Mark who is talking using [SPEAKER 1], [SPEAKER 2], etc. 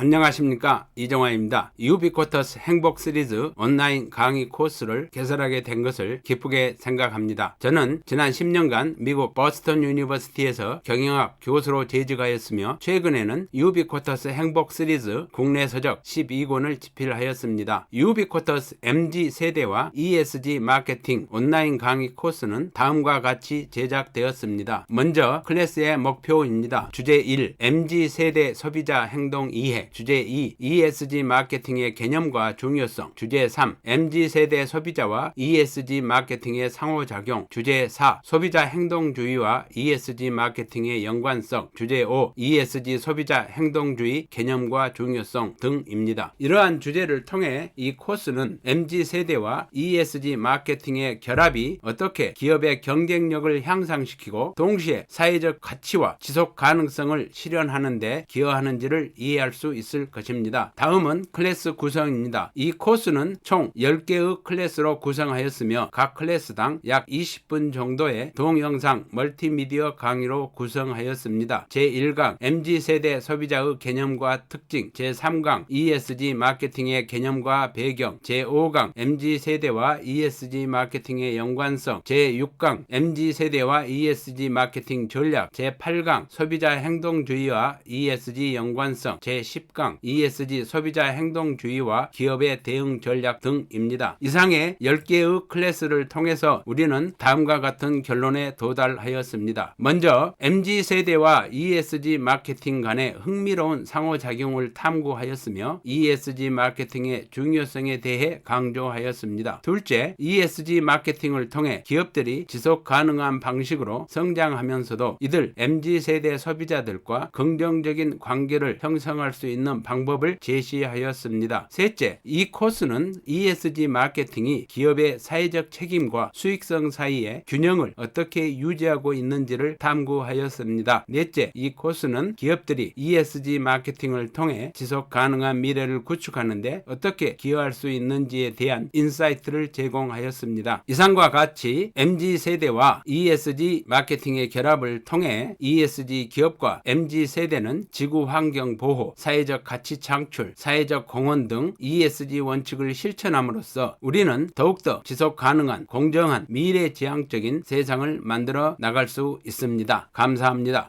[SPEAKER 1] 안녕하십니까 이정화입니다. 유비쿼터스 행복 시리즈 온라인 강의 코스를 개설하게 된 것을 기쁘게 생각합니다. 저는 지난 10년간 미국 버스턴 유니버시티에서 경영학 교수로 재직하였으며 최근에는 유비쿼터스 행복 시리즈 국내 서적 12권을 집필하였습니다. 유비쿼터스 MG 세대와 ESG 마케팅 온라인 강의 코스는 다음과 같이 제작되었습니다. 먼저 클래스의 목표입니다. 주제 1 MG 세대 소비자 행동 이해 주제 2 ESG 마케팅의 개념과 중요성. 주제 3 MG 세대 소비자와 ESG 마케팅의 상호작용. 주제 4 소비자 행동주의와 ESG 마케팅의 연관성. 주제 5 ESG 소비자 행동주의 개념과 중요성 등입니다. 이러한 주제를 통해 이 코스는 MG 세대와 ESG 마케팅의 결합이 어떻게 기업의 경쟁력을 향상시키고 동시에 사회적 가치와 지속 가능성을 실현하는 데 기여하는지를 이해할 수 있을 것입니다. 다음은 클래스 구성입니다. 이 코스는 총 10개의 클래스로 구성하였으며 각 클래스당 약 20분 정도의 동영상 멀티미디어 강의로 구성하였습니다. 제1강 MG세대 소비자의 개념과 특징 제3강 ESG 마케팅의 개념과 배경 제5강 MG세대와 ESG 마케팅의 연관성 제6강 MG세대와 ESG 마케팅 전략 제8강 소비자 행동주의와 ESG 연관성 제10 강 ESG 소비자 행동주의와 기업의 대응 전략 등입니다. 이상의 10개의 클래스를 통해서 우리는 다음과 같은 결론에 도달하였습니다. 먼저 MG세대와 ESG 마케팅 간의 흥미로운 상호작용을 탐구하였으며 ESG 마케팅의 중요성에 대해 강조하였습니다. 둘째, ESG 마케팅을 통해 기업들이 지속 가능한 방식으로 성장하면서도 이들 MG세대 소비자들과 긍정적인 관계를 형성할 수 있는 방법을 제시하였습니다. 셋째, 이 코스는 ESG 마케팅이 기업의 사회적 책임과 수익성 사이의 균형을 어떻게 유지하고 있는지를 탐구하였습니다. 넷째, 이 코스는 기업들이 ESG 마케팅을 통해 지속 가능한 미래를 구축하는데 어떻게 기여할 수 있는지에 대한 인사이트를 제공하였습니다. 이상과 같이 MG 세대와 ESG 마케팅의 결합을 통해 ESG 기업과 MG 세대는 지구 환경 보호, 사회적 가치 창출, 사회적 공헌 등 ESG 원칙을 실천함으로써 우리는 더욱더 지속 가능한 공정한 미래 지향적인 세상을 만들어 나갈 수 있습니다. 감사합니다.